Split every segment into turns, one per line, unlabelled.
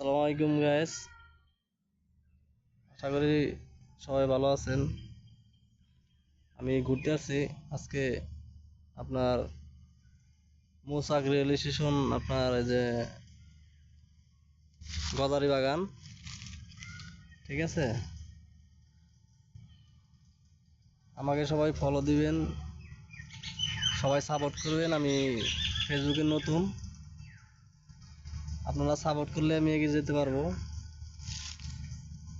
আসসালামু আলাইকুম গাইস আশা করি সবাই ভালো আছেন। আমি ঘুরতে আসছি। আজকে আপনার মৌসাক রেল স্টেশন, আপনার এই যে গদারি বাগান। ঠিক আছে? আমাকে সবাই ফলো দিবেন, সবাই সাপোর্ট করবেন। আমি ফেসবুকে নতুন। আপনারা সাপোর্ট করলে আমি এগিয়ে যেতে পারব।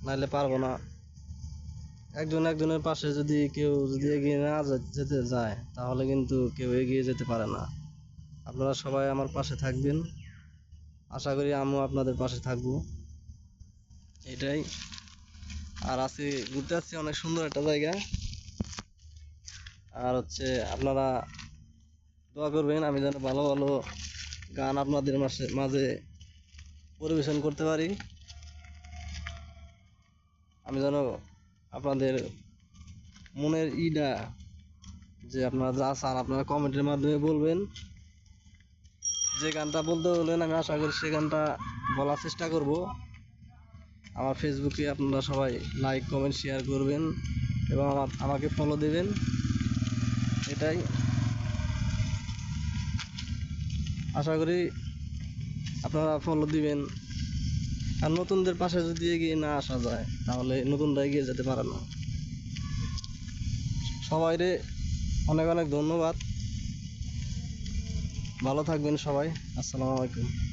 নাহলে পারব না। একজন একজনের পাশে যদি কেউ যদি এগিয়ে না যেতে যায়, তাহলে কিন্তু কেউ এগিয়ে যেতে পারে না। আপনারা সবাই আমার পাশে থাকবেন। আশা করি আমিও আপনাদের পাশে থাকব। এটাই। আর আজকে ঘুরতে আসছি অনেক সুন্দর একটা জায়গা। আর হচ্ছে আপনারা দোয়া করবেন, আমি যেন ভালো ভালো গান আপনাদের মাসে মাঝে পরিবেশন করতে পারি। আমি যেন আপনাদের মনের ইটা যে আপনারা যা চান আপনারা কমেন্টের মাধ্যমে বলবেন। যে গানটা বলতে বলবেন আমি আশা করি সে গানটা বলার চেষ্টা করব। আমার ফেসবুকে আপনারা সবাই লাইক, কমেন্ট, শেয়ার করবেন এবং আমার, আমাকে ফলো দেবেন। এটাই। আশা করি আপনারা ফলো দিবেন। আর নতুনদের পাশে যদি এগিয়ে না আসা যায়, তাহলে নতুনরা এগিয়ে যেতে পারে না। সবাইরে অনেক অনেক ধন্যবাদ। ভালো থাকবেন সবাই। আসসালামু আলাইকুম।